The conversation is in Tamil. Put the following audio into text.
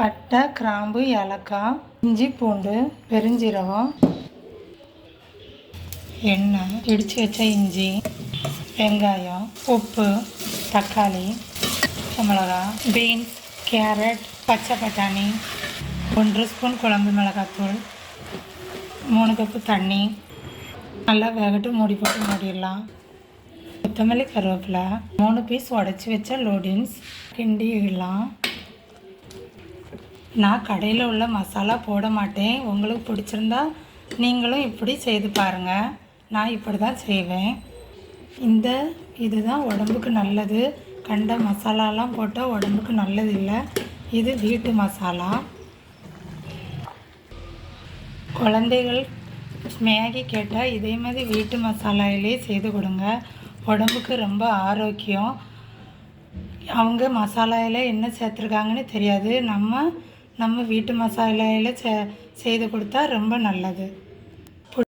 பட்டை கிராம்பு ஏலக்காய் இஞ்சி பூண்டு பெருஞ்சீரகம் எண்ணெய் இடித்து வச்ச இஞ்சி வெங்காயம் உப்பு தக்காளி மிளகா பீன்ஸ் கேரட் பச்சை பட்டாணி ஒன்று ஸ்பூன் குழம்பு மிளகாத்தூள் மூணு கப்பு தண்ணி. நல்லா வேகட்டு மூடி போட்டு மூடிடலாம். கொத்தமல்லி கருவேப்பிலை மூணு பீஸ் உடச்சி வச்ச லோடின்ஸ் கிண்டிடலாம் நான் கடையில் உள்ள மசாலா போட மாட்டேன். உங்களுக்கு பிடிச்சிருந்தா நீங்களும் இப்படி செய்து பாருங்கள் நான் இப்படி தான் செய்வேன். இந்த இதுதான் உடம்புக்கு நல்லது. கண்ட மசாலாலாம் போட்டால் உடம்புக்கு நல்லது இல்லை. இது வீட்டு மசாலா. குழந்தைகள் மேகி கேட்டால் இதே மாதிரி வீட்டு மசாலாயிலே செய்து கொடுங்க. உடம்புக்கு ரொம்ப ஆரோக்கியம். அவங்க மசாலாவில் என்ன சேர்த்துருக்காங்கன்னு தெரியாது. நம்ம நம்ம வீட்டு மசாலையில் செய்து கொடுத்தா ரொம்ப நல்லது.